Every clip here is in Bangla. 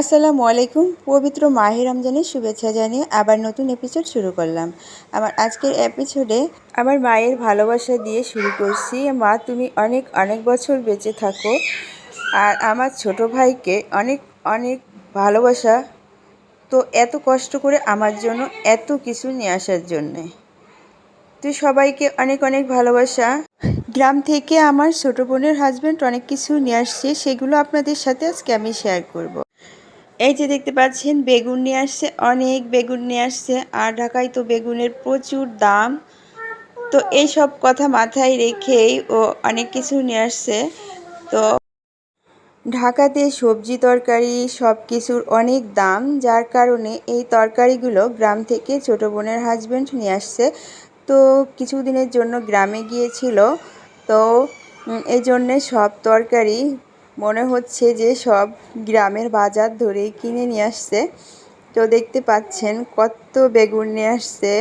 আসসালামু আলাইকুম, পবিত্র মাহে রমজানের শুভেচ্ছা জানিয়ে আবার নতুন এপিসোড শুরু করলাম। আমার আজকের এপিসোডে আমার মায়ের ভালোবাসা দিয়ে শুরু করছি। মা, তুমি অনেক অনেক বছর বেঁচে থাকো আর আমার ছোট ভাইকে অনেক অনেক ভালোবাসা। তো এত কষ্ট করে আমার জন্য এত কিছু নিয়ে আসার জন্যে। তুই সবাইকে অনেক অনেক ভালোবাসা। গ্রাম থেকে আমার ছোট বোনের হাজব্যান্ড অনেক কিছু নিয়ে আসছে, সেগুলো আপনাদের সাথে আজকে আমি শেয়ার করব। এই যে দেখতে পাচ্ছেন, বেগুন নিয়ে আসছে, অনেক বেগুন নিয়ে আসছে, আর ঢাকায় তো বেগুনের প্রচুর দাম। তো এই সব কথা মাথায় রেখেই ও অনেক কিছু নিয়ে আসছে। তো ঢাকাতে সবজি তরকারি সব কিছুর অনেক দাম, যার কারণে এই তরকারিগুলো গ্রাম থেকে ছোট বোনের হাজব্যান্ড নিয়ে আসছে। তো কিছুদিনের জন্য গ্রামে গিয়েছিল। তো এই জন্যে সব তরকারি মনে হচ্ছে যে সব গ্রামের বাজার ধরেই কিনে নিয়ে আসছে। তো দেখতে পাচ্ছেন কত বেগুন নিয়ে আসছে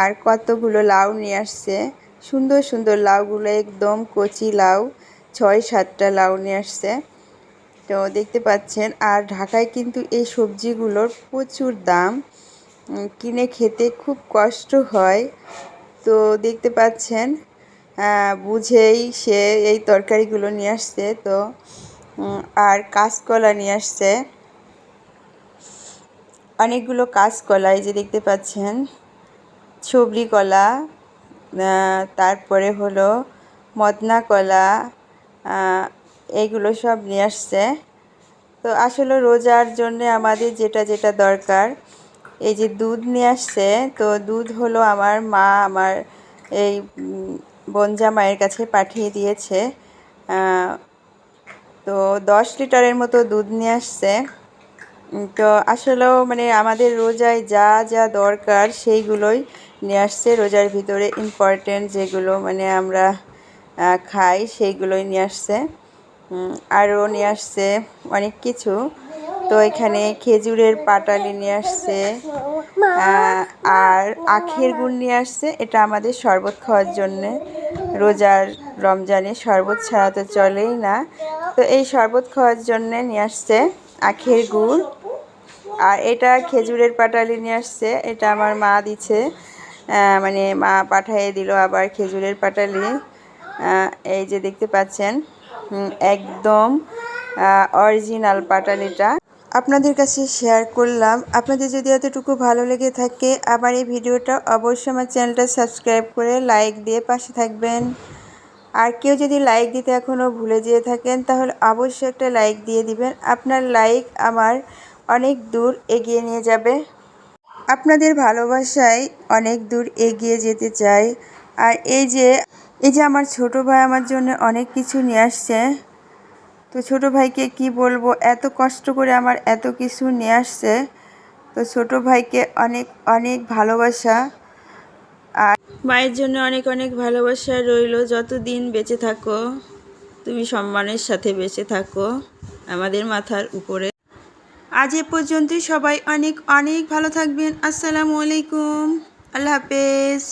আর কতগুলো লাউ নিয়ে আসছে। সুন্দর সুন্দর লাউগুলো একদম কচি লাউ, ছয়, সাতটা লাউ নিয়ে আসছে। তো দেখতে পাচ্ছেন, আর ঢাকায় কিন্তু এই সবজিগুলোর প্রচুর দাম। কিনে খেতে খুব কষ্ট হয়। তো দেখতে পাচ্ছেন বুঝেই সে এই তরকারিগুলো নিয়ে আসছে। তো আর কাঁচকলা নিয়ে আসছে। অনেকগুলো কাঁচকলা, এই যে দেখতে পাচ্ছেন ছবরি কলা তারপরে হলো মদনা কলা এইগুলো সব নিয়ে আসছে। তো আসলে রোজার জন্য আমাদের যেটা যেটা দরকার, এই যে দুধ নিয়ে আসছে, তো দুধ হলো আমার মা আমার এই বনজা মায়ের কাছে পাঠিয়ে দিয়েছে। তো দশ লিটারের মতো দুধ নিয়ে আসছে। তো আসলেও মানে আমাদের রোজায় যা যা দরকার সেইগুলোই নিয়ে আসছে। রোজার ভিতরে ইম্পর্টেন্ট যেগুলো মানে আমরা খাই সেইগুলোই নিয়ে আসছে। আরও নিয়ে আসছে অনেক কিছু। তো এখানে খেজুরের পাটালি নিয়ে আসছে। আর আখের গুড় নিয়ে আসছে। এটা আমাদের শরবত খাওয়ার জন্যে। রোজার রমজানে শরবত ছাড়া তো চলেই না। তো এই শরবত খাওয়ার জন্যে নিয়ে আসছে আখের গুড়। আর এটা খেজুরের পাটালি নিয়ে আসছে। এটা আমার মা দিছে। মানে মা পাঠিয়ে দিল আবার খেজুরের পাটালি। এই যে দেখতে পাচ্ছেন একদম অরিজিনাল পাটালিটা। আপনাদের কাছে শেয়ার করলাম। আপনাদের যদি এতটুকু ভালো লেগে থাকে আবার এই ভিডিওটা অবশ্যই আমার চ্যানেলটা সাবস্ক্রাইব করে লাইক দিয়ে পাশে থাকবেন। আর কেউ যদি লাইক দিতে এখনও ভুলে যেয়ে থাকেন, তাহলে অবশ্যই একটা লাইক দিয়ে দিবেন। আপনার লাইক আমার অনেক দূর এগিয়ে নিয়ে যাবে। আপনাদের ভালোবাসায় অনেক দূর এগিয়ে যেতে চাই। আর এই যে এই যে আমার ছোট ভাই আমার জন্য অনেক কিছু নিয়ে আসছে তো ছোট ভাইকে কি বলব? এত কষ্ট করে আমার এত কিছু নিয়ে আসছে। তো ছোট ভাইকে অনেক অনেক ভালোবাসা। আর মায়ের জন্য অনেক অনেক ভালোবাসা রইল। যতদিন বেঁচে থাকো, তুমি সম্মানের সাথে বেঁচে থাকো আমাদের মাথার উপরে। আজ এ পর্যন্তই সবাই অনেক অনেক ভালো থাকবেন। আসসালামু আলাইকুম। আল্লাহ হাফেজ।